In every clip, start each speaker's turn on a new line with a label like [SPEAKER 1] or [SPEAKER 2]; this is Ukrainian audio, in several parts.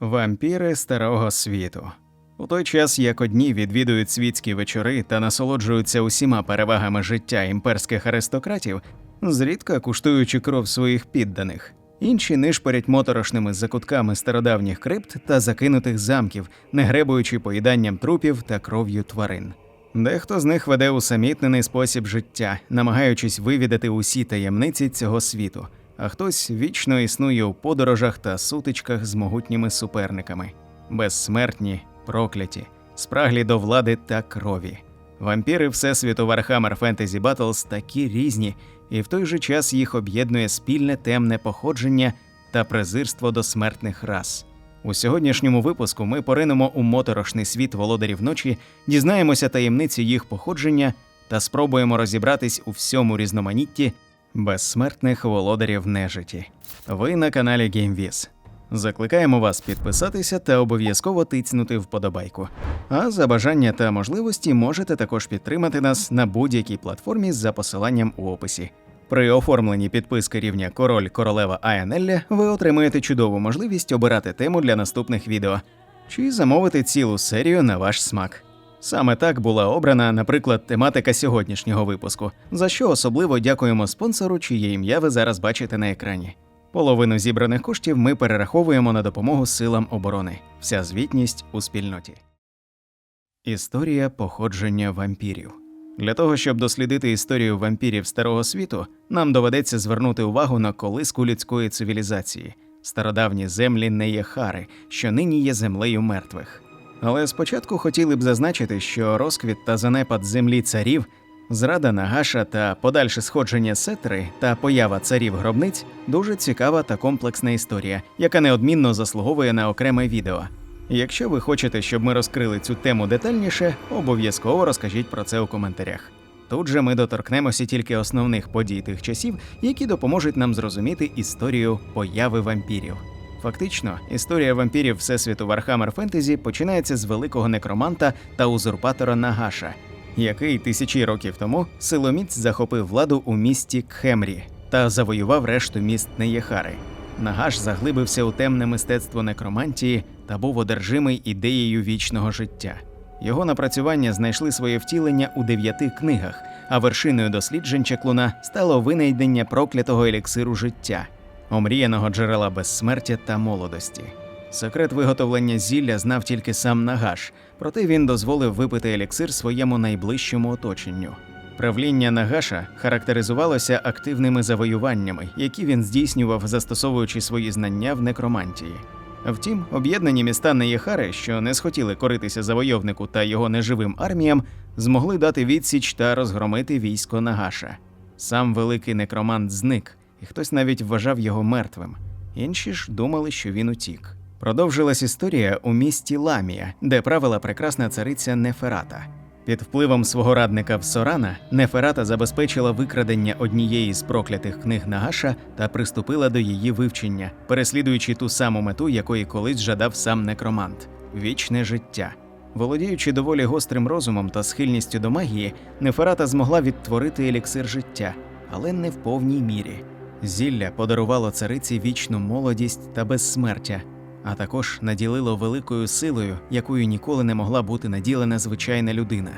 [SPEAKER 1] Вампіри старого світу. У той час, як одні відвідують світські вечори та насолоджуються усіма перевагами життя імперських аристократів, зрідка куштуючи кров своїх підданих, інші нишпорять моторошними закутками стародавніх крипт та закинутих замків, не гребуючи поїданням трупів та кров'ю тварин. Дехто з них веде усамітнений спосіб життя, намагаючись вивідати усі таємниці цього світу, а хтось вічно існує у подорожах та сутичках з могутніми суперниками, безсмертні, прокляті, спраглі до влади та крові. Вампіри Всесвіту Warhammer Fantasy Battles такі різні, і в той же час їх об'єднує спільне темне походження та презирство до смертних рас. У сьогоднішньому випуску ми поринемо у моторошний світ володарів ночі, дізнаємося таємниці їх походження та спробуємо розібратись у всьому різноманітті безсмертних володарів нежиті. Ви на каналі GameViz. Закликаємо вас підписатися та обов'язково тицнути вподобайку. А за бажання та можливості можете також підтримати нас на будь-якій платформі за посиланням у описі. При оформленні підписки рівня Король Королева Аянелля ви отримаєте чудову можливість обирати тему для наступних відео чи замовити цілу серію на ваш смак. Саме так була обрана, наприклад, тематика сьогоднішнього випуску, за що особливо дякуємо спонсору, чиє ім'я ви зараз бачите на екрані. Половину зібраних коштів ми перераховуємо на допомогу силам оборони. Вся звітність у спільноті. Історія походження вампірів. Для того, щоб дослідити історію вампірів старого світу, нам доведеться звернути увагу на колиску людської цивілізації, стародавні землі Неєхари, що нині є землею мертвих. Але спочатку хотіли б зазначити, що розквіт та занепад землі царів, зрада Нагаша та подальше сходження сетри та поява царів гробниць дуже цікава та комплексна історія, яка неодмінно заслуговує на окреме відео. Якщо ви хочете, щоб ми розкрили цю тему детальніше, обов'язково розкажіть про це у коментарях. Тут же ми доторкнемося тільки основних подій тих часів, які допоможуть нам зрозуміти історію появи вампірів. Фактично, історія вампірів Всесвіту Warhammer Fantasy починається з великого некроманта та узурпатора Нагаша, який тисячі років тому силоміць захопив владу у місті Кхемрі та завоював решту міст Неєхари. Нагаш заглибився у темне мистецтво некромантії та був одержимий ідеєю вічного життя. Його напрацювання знайшли своє втілення у дев'яти книгах, а вершиною досліджень чеклуна стало винайдення проклятого еліксиру життя, омріяного джерела безсмертя та молодості. Секрет виготовлення зілля знав тільки сам Нагаш, проте він дозволив випити еліксир своєму найближчому оточенню. Правління Нагаша характеризувалося активними завоюваннями, які він здійснював, застосовуючи свої знання в некромантії. Втім, об'єднані міста Неєхари, що не схотіли коритися завойовнику та його неживим арміям, змогли дати відсіч та розгромити військо Нагаша. Сам великий некромант зник, і хтось навіть вважав його мертвим. Інші ж думали, що він утік. Продовжилась історія у місті Ламія, де правила прекрасна цариця Неферата. Під впливом свого радника Всорана Неферата забезпечила викрадення однієї з проклятих книг Нагаша та приступила до її вивчення, переслідуючи ту саму мету, якої колись жадав сам некромант вічне життя. Володіючи доволі гострим розумом та схильністю до магії, Неферата змогла відтворити еліксир життя, але не в повній мірі. Зілля подарувало цариці вічну молодість та безсмертя, а також наділило великою силою, якою ніколи не могла бути наділена звичайна людина.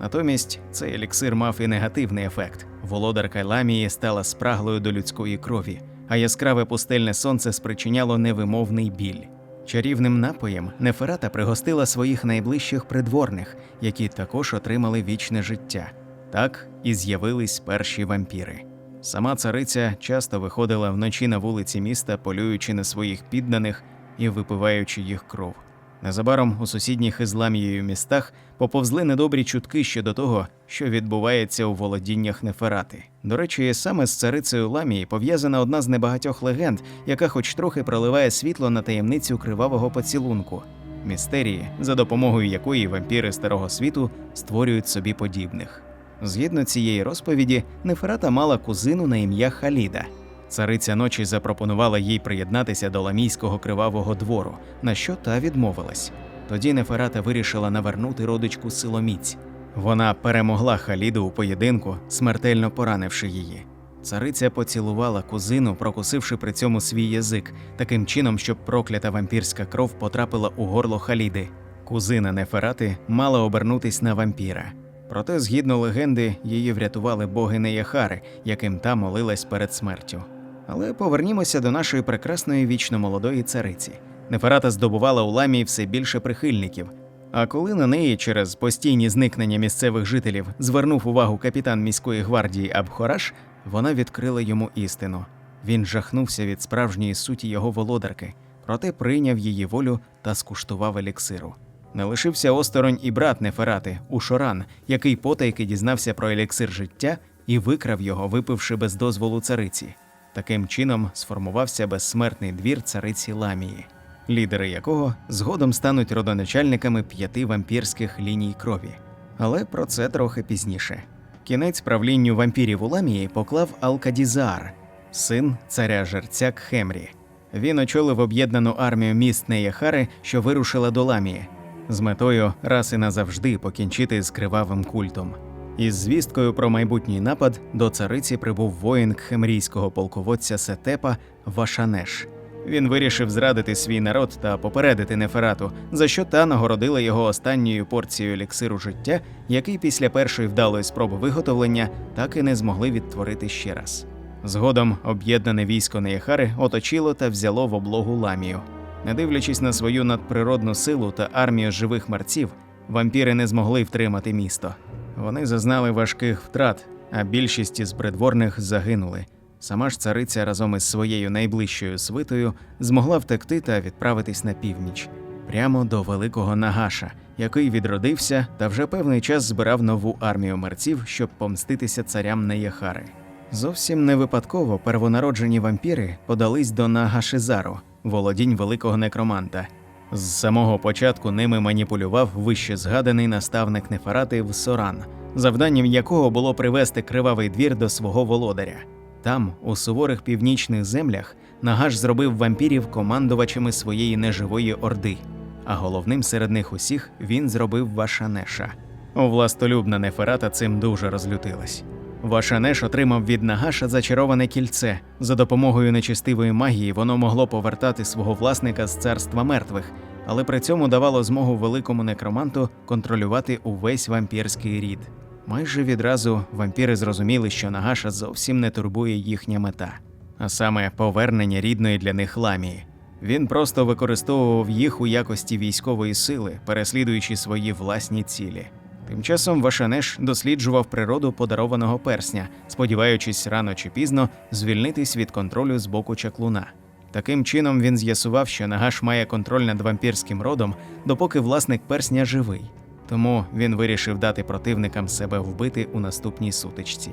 [SPEAKER 1] Натомість цей еліксир мав і негативний ефект. Володарка Ламії стала спраглою до людської крові, а яскраве пустельне сонце спричиняло невимовний біль. Чарівним напоєм Неферата пригостила своїх найближчих придворних, які також отримали вічне життя. Так і з'явились перші вампіри. Сама цариця часто виходила вночі на вулиці міста, полюючи на своїх підданих і випиваючи їх кров. Незабаром у сусідніх із Ламією містах поповзли недобрі чутки щодо того, що відбувається у володіннях Неферати. До речі, саме з царицею Ламії пов'язана одна з небагатьох легенд, яка хоч трохи проливає світло на таємницю кривавого поцілунку містерії, за допомогою якої вампіри старого світу створюють собі подібних. Згідно цієї розповіді, Неферата мала кузину на ім'я Халіда. Цариця ночі запропонувала їй приєднатися до ламійського кривавого двору, на що та відмовилась. Тоді Неферата вирішила навернути родичку силоміць. Вона перемогла Халіду у поєдинку, смертельно поранивши її. Цариця поцілувала кузину, прокусивши при цьому свій язик, таким чином, щоб проклята вампірська кров потрапила у горло Халіди. Кузина Неферати мала обернутись на вампіра. Проте, згідно легенди, її врятували боги Неяхари, яким та молилась перед смертю. Але повернімося до нашої прекрасної вічно молодої цариці. Неферата здобувала у ламії все більше прихильників. А коли на неї через постійні зникнення місцевих жителів звернув увагу капітан міської гвардії Абхораш, вона відкрила йому істину. Він жахнувся від справжньої суті його володарки, проте прийняв її волю та скуштував еліксиру. Не лишився осторонь і брат Неферати, Ушоран, який потайки дізнався про еліксир життя і викрав його, випивши без дозволу цариці. Таким чином сформувався безсмертний двір цариці Ламії, лідери якого згодом стануть родоначальниками п'яти вампірських ліній крові. Але про це трохи пізніше. Кінець правлінню вампірів у Ламії поклав Алкадізар, син царя жерця Кхемрі. Він очолив об'єднану армію міст Неяхари, що вирушила до Ламії, з метою раз і назавжди покінчити з кривавим культом. Із звісткою про майбутній напад до цариці прибув воїн кхемрійського полководця Сетепа Вашанеш. Він вирішив зрадити свій народ та попередити Неферату, за що та нагородила його останньою порцією еліксиру життя, який після першої вдалої спроби виготовлення так і не змогли відтворити ще раз. Згодом об'єднане військо Неяхари оточило та взяло в облогу ламію. Не дивлячись на свою надприродну силу та армію живих мерців, вампіри не змогли втримати місто. Вони зазнали важких втрат, а більшість із придворних загинули. Сама ж цариця разом із своєю найближчою свитою змогла втекти та відправитись на північ, прямо до великого Нагаша, який відродився та вже певний час збирав нову армію мерців, щоб помститися царям Неяхари. Зовсім не випадково первонароджені вампіри подались до Нагашизару, володінь великого некроманта. З самого початку ними маніпулював вище згаданий наставник Нефарати Соран, завданням якого було привести кривавий двір до свого володаря. Там, у суворих північних землях, Нагаш зробив вампірів командувачами своєї неживої орди, а головним серед них усіх він зробив Вашанеша. Властолюбна Неферата цим дуже розлютилась. Вашанеш отримав від Нагаша зачароване кільце. За допомогою нечистивої магії воно могло повертати свого власника з царства мертвих, але при цьому давало змогу великому некроманту контролювати увесь вампірський рід. Майже відразу вампіри зрозуміли, що Нагаша зовсім не турбує їхня мета, а саме повернення рідної для них ламії. Він просто використовував їх у якості військової сили, переслідуючи свої власні цілі. Тим часом Вашанеш досліджував природу подарованого персня, сподіваючись рано чи пізно звільнитись від контролю з боку чаклуна. Таким чином він з'ясував, що Нагаш має контроль над вампірським родом, допоки власник персня живий. Тому він вирішив дати противникам себе вбити у наступній сутичці.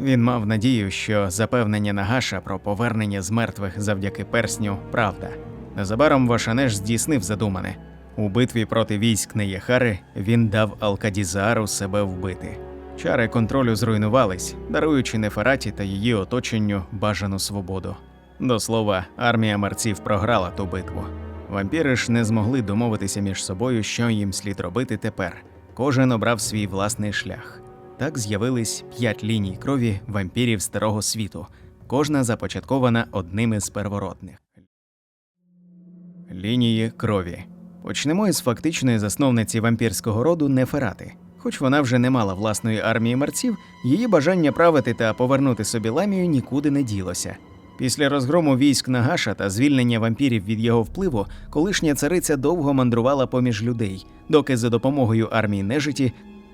[SPEAKER 1] Він мав надію, що запевнення Нагаша про повернення з мертвих завдяки персню правда. Незабаром Вашанеш здійснив задумане. У битві проти військ Неєхари він дав Алкадізару себе вбити. Чари контролю зруйнувались, даруючи Нефераті та її оточенню бажану свободу. До слова, армія мерців програла ту битву. Вампіри ж не змогли домовитися між собою, що їм слід робити тепер. Кожен обрав свій власний шлях. Так з'явились п'ять ліній крові вампірів старого світу, кожна започаткована одним із первородних. Лінії крові. Почнемо із фактичної засновниці вампірського роду Неферати. Хоч вона вже не мала власної армії мерців, її бажання правити та повернути собі ламію нікуди не ділося. Після розгрому військ Нагаша та звільнення вампірів від його впливу, колишня цариця довго мандрувала поміж людей, доки за допомогою армії нежиті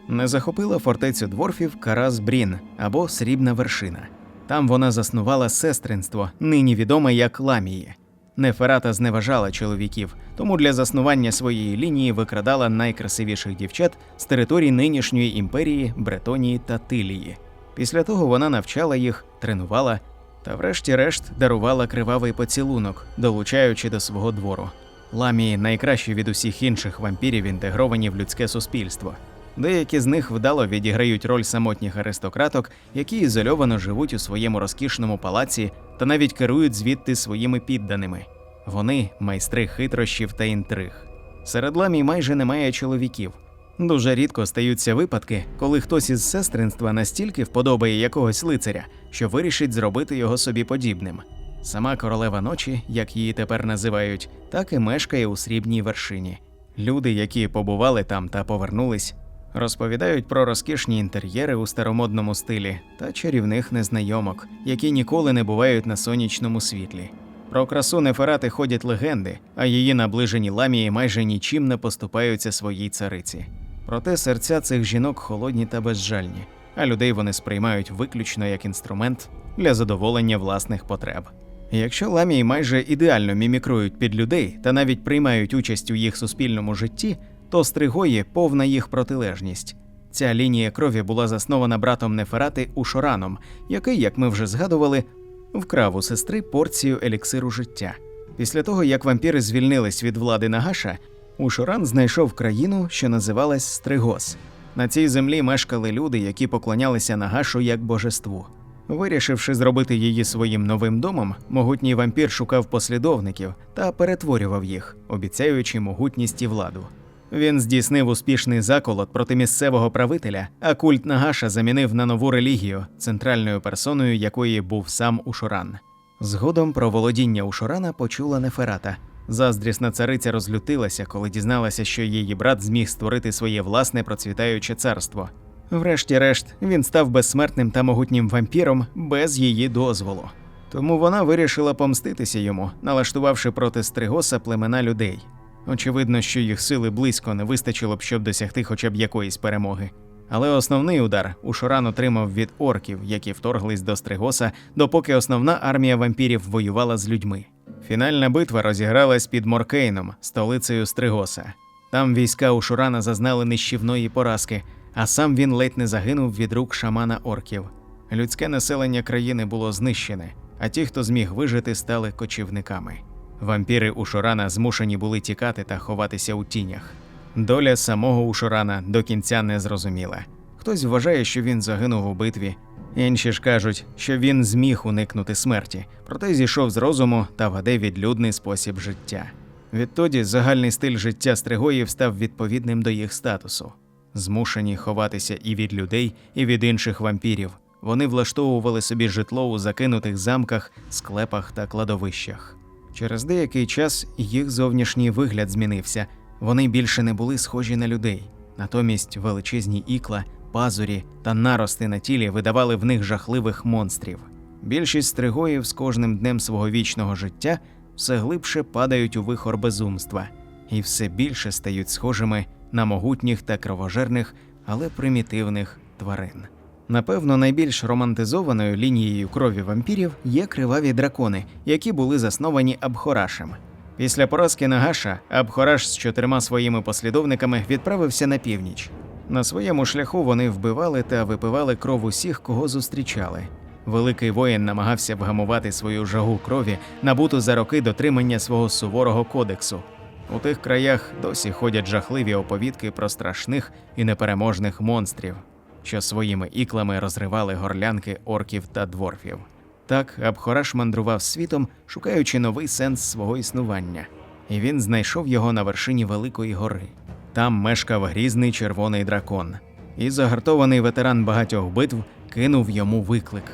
[SPEAKER 1] не захопила фортецю дворфів Карас Брін або Срібна вершина. Там вона заснувала сестринство, нині відоме як Ламії. Неферата зневажала чоловіків, тому для заснування своєї лінії викрадала найкрасивіших дівчат з територій нинішньої імперії, Бретонії та Тилії. Після того вона навчала їх, тренувала та, врешті-решт, дарувала кривавий поцілунок, долучаючи до свого двору. Ламії найкращі від усіх інших вампірів інтегровані в людське суспільство. Деякі з них вдало відіграють роль самотніх аристократок, які ізольовано живуть у своєму розкішному палаці та навіть керують звідти своїми підданими. Вони майстри хитрощів та інтриг. Серед ламій майже немає чоловіків. Дуже рідко стаються випадки, коли хтось із сестринства настільки вподобає якогось лицаря, що вирішить зробити його собі подібним. Сама королева ночі, як її тепер називають, так і мешкає у срібній вершині. Люди, які побували там та повернулись, розповідають про розкішні інтер'єри у старомодному стилі та чарівних незнайомок, які ніколи не бувають на сонячному світлі. Про красу Неферати ходять легенди, а її наближені ламії майже нічим не поступаються своїй цариці. Проте серця цих жінок холодні та безжальні, а людей вони сприймають виключно як інструмент для задоволення власних потреб. Якщо ламії майже ідеально мімікрують під людей та навіть приймають участь у їх суспільному житті, то стригої повна їх протилежність. Ця лінія крові була заснована братом Неферати Ушораном, який, як ми вже згадували, вкрав у сестри порцію еліксиру життя. Після того, як вампіри звільнились від влади Нагаша, Ушоран знайшов країну, що називалась Стригос. На цій землі мешкали люди, які поклонялися Нагашу як божеству. Вирішивши зробити її своїм новим домом, могутній вампір шукав послідовників та перетворював їх, обіцяючи могутність і владу. Він здійснив успішний заколот проти місцевого правителя, а культ Нагаша замінив на нову релігію, центральною персоною якої був сам Ушуран. Згодом про володіння Ушурана почула Неферата. Заздрісна цариця розлютилася, коли дізналася, що її брат зміг створити своє власне процвітаюче царство. Врешті-решт, він став безсмертним та могутнім вампіром без її дозволу. Тому вона вирішила помститися йому, налаштувавши проти Стригоса племена людей. Очевидно, що їх сили близько не вистачило б, щоб досягти хоча б якоїсь перемоги. Але основний удар Ушуран отримав від орків, які вторглись до Стригоса, допоки основна армія вампірів воювала з людьми. Фінальна битва розігралась під Моркейном, столицею Стригоса. Там війська Ушурана зазнали нищівної поразки, а сам він ледь не загинув від рук шамана орків. Людське населення країни було знищене, а ті, хто зміг вижити, стали кочівниками. Вампіри Ушурана змушені були тікати та ховатися у тінях. Доля самого Ушурана до кінця не зрозуміла. Хтось вважає, що він загинув у битві, інші ж кажуть, що він зміг уникнути смерті, проте зійшов з розуму та веде відлюдний спосіб життя. Відтоді загальний стиль життя стригоїв став відповідним до їх статусу. Змушені ховатися і від людей, і від інших вампірів. Вони влаштовували собі житло у закинутих замках, склепах та кладовищах. Через деякий час їх зовнішній вигляд змінився. Вони більше не були схожі на людей. Натомість величезні ікла, пазурі та нарости на тілі видавали в них жахливих монстрів. Більшість стригоїв з кожним днем свого вічного життя все глибше падають у вихор безумства і все більше стають схожими на могутніх та кровожерних, але примітивних тварин. Напевно, найбільш романтизованою лінією крові вампірів є криваві дракони, які були засновані Абхорашем. Після поразки Нагаша Абхораш з чотирма своїми послідовниками відправився на північ. На своєму шляху вони вбивали та випивали кров усіх, кого зустрічали. Великий воїн намагався вгамувати свою жагу крові, набуту за роки дотримання свого суворого кодексу. У тих краях досі ходять жахливі оповідки про страшних і непереможних монстрів, що своїми іклами розривали горлянки орків та дворфів. Так Абхораш мандрував світом, шукаючи новий сенс свого існування, і він знайшов його на вершині Великої гори. Там мешкав грізний червоний дракон, і загартований ветеран багатьох битв кинув йому виклик.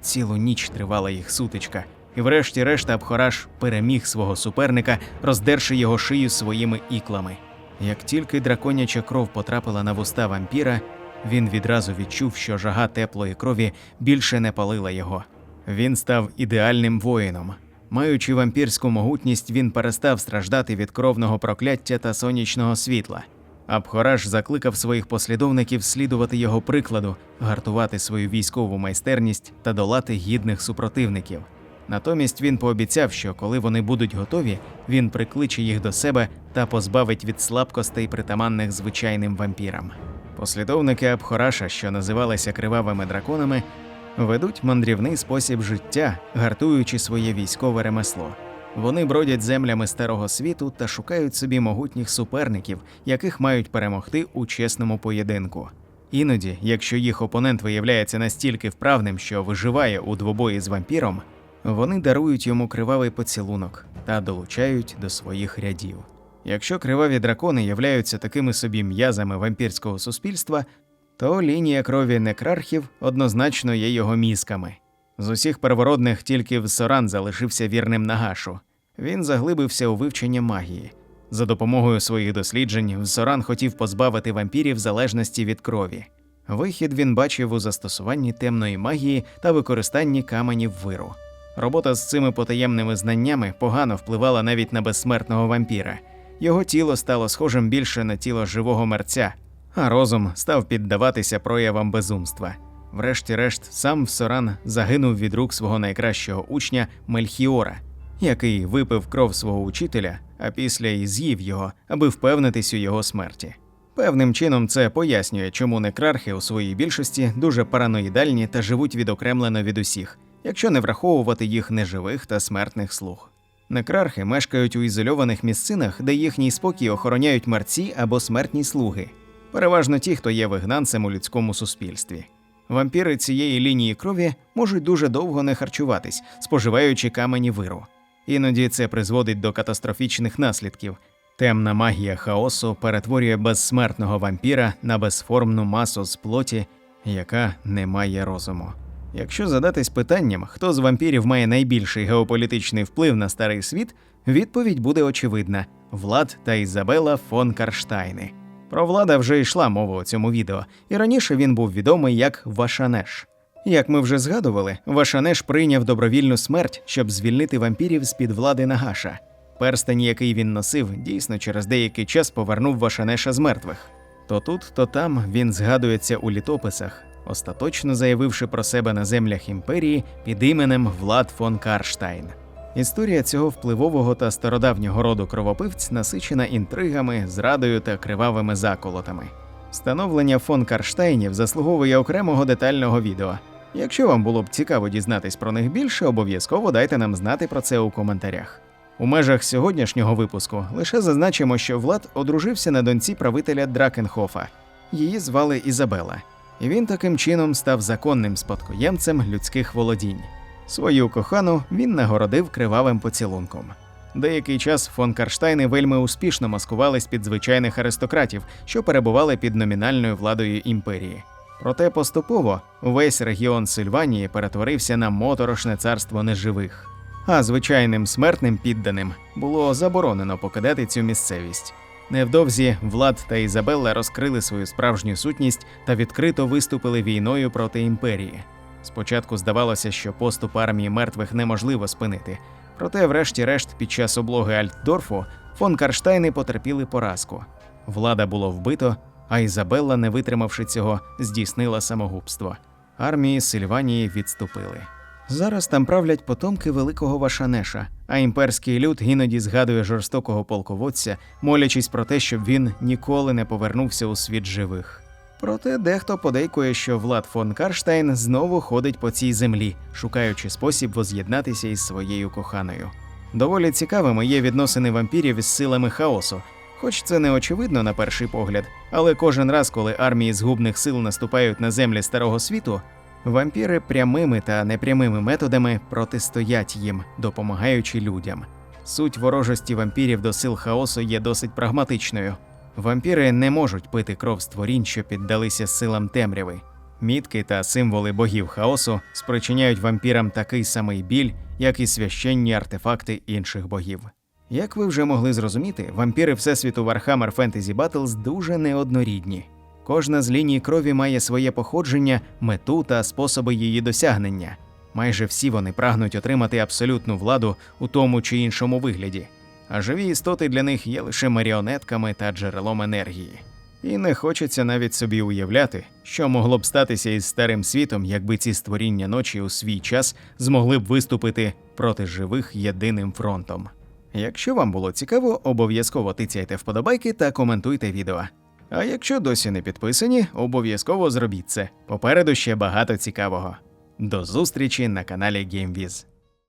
[SPEAKER 1] Цілу ніч тривала їх сутичка, і врешті-решт Абхораш переміг свого суперника, роздерши його шию своїми іклами. Як тільки драконяча кров потрапила на вуста вампіра, він відразу відчув, що жага теплої крові більше не палила його. Він став ідеальним воїном. Маючи вампірську могутність, він перестав страждати від кровного прокляття та сонячного світла. Абхораш закликав своїх послідовників слідувати його прикладу, гартувати свою військову майстерність та долати гідних супротивників. Натомість він пообіцяв, що коли вони будуть готові, він прикличе їх до себе та позбавить від слабкостей, притаманних звичайним вампірам. Послідовники Абхораша, що називалися кривавими драконами, ведуть мандрівний спосіб життя, гартуючи своє військове ремесло. Вони бродять землями старого світу та шукають собі могутніх суперників, яких мають перемогти у чесному поєдинку. Іноді, якщо їх опонент виявляється настільки вправним, що виживає у двобої з вампіром, вони дарують йому кривавий поцілунок та долучають до своїх рядів. Якщо криваві дракони являються такими собі м'язами вампірського суспільства, то лінія крові некрархів однозначно є його мізками. З усіх первородних тільки Всоран залишився вірним Нагашу. Він заглибився у вивчення магії. За допомогою своїх досліджень Всоран хотів позбавити вампірів залежності від крові. Вихід він бачив у застосуванні темної магії та використанні каменів виру. Робота з цими потаємними знаннями погано впливала навіть на безсмертного вампіра. Його тіло стало схожим більше на тіло живого мерця, а розум став піддаватися проявам безумства. Врешті-решт, сам Всоран загинув від рук свого найкращого учня Мельхіора, який випив кров свого учителя, а після й з'їв його, аби впевнитись у його смерті. Певним чином це пояснює, чому некрархи у своїй більшості дуже параноїдальні та живуть відокремлено від усіх, якщо не враховувати їх неживих та смертних слуг. Некрархи мешкають у ізольованих місцинах, де їхній спокій охороняють мерці або смертні слуги, переважно ті, хто є вигнанцем у людському суспільстві. Вампіри цієї лінії крові можуть дуже довго не харчуватись, споживаючи камені виру. Іноді це призводить до катастрофічних наслідків. Темна магія хаосу перетворює безсмертного вампіра на безформну масу з плоті, яка не має розуму. Якщо задатись питанням, хто з вампірів має найбільший геополітичний вплив на старий світ, відповідь буде очевидна: Влад та Ізабела фон Карштайни. Про влада вже йшла мова у цьому відео, і раніше він був відомий як Вашанеш. Як ми вже згадували, Вашанеш прийняв добровільну смерть, щоб звільнити вампірів з під влади Нагаша. Перстень, який він носив, дійсно через деякий час повернув Вашанеша з мертвих. То тут, то там він згадується у літописах, остаточно заявивши про себе на землях імперії під іменем Влад фон Карштайн. Історія цього впливового та стародавнього роду кровопивць насичена інтригами, зрадою та кривавими заколотами. Становлення фон Карштайнів заслуговує окремого детального відео. Якщо вам було б цікаво дізнатись про них більше, обов'язково дайте нам знати про це у коментарях. У межах сьогоднішнього випуску лише зазначимо, що Влад одружився на доньці правителя Дракенхофа. Її звали Ізабела, і він таким чином став законним спадкоємцем людських володінь. Свою кохану він нагородив кривавим поцілунком. Деякий час фон Карштайни вельми успішно маскувались під звичайних аристократів, що перебували під номінальною владою імперії. Проте поступово весь регіон Сильванії перетворився на моторошне царство неживих. А звичайним смертним підданим було заборонено покидати цю місцевість. Невдовзі Влад та Ізабелла розкрили свою справжню сутність та відкрито виступили війною проти імперії. Спочатку здавалося, що поступ армії мертвих неможливо спинити, проте, врешті-решт, під час облоги Альтдорфу фон Карштайни потерпіли поразку. Влада було вбито, а Ізабелла, не витримавши цього, здійснила самогубство. Армії Сильванії відступили. Зараз там правлять потомки великого Вашанеша, а імперський люд іноді згадує жорстокого полководця, молячись про те, щоб він ніколи не повернувся у світ живих. Проте дехто подейкує, що Влад фон Карштайн знову ходить по цій землі, шукаючи спосіб воз'єднатися із своєю коханою. Доволі цікавими є відносини вампірів із силами хаосу, хоч це не очевидно на перший погляд, але кожен раз, коли армії згубних сил наступають на землі старого світу, вампіри прямими та непрямими методами протистоять їм, допомагаючи людям. Суть ворожості вампірів до сил хаосу є досить прагматичною. Вампіри не можуть пити кров створінь, що піддалися силам темряви. Мітки та символи богів хаосу спричиняють вампірам такий самий біль, як і священні артефакти інших богів. Як ви вже могли зрозуміти, вампіри Всесвіту Warhammer Fantasy Battles дуже неоднорідні. Кожна з ліній крові має своє походження, мету та способи її досягнення. Майже всі вони прагнуть отримати абсолютну владу у тому чи іншому вигляді, а живі істоти для них є лише маріонетками та джерелом енергії. І не хочеться навіть собі уявляти, що могло б статися із старим світом, якби ці створіння ночі у свій час змогли б виступити проти живих єдиним фронтом. Якщо вам було цікаво, обов'язково тицяйте вподобайки та коментуйте відео. А якщо досі не підписані, обов'язково зробіть це. Попереду ще багато цікавого. До зустрічі на каналі GameViz.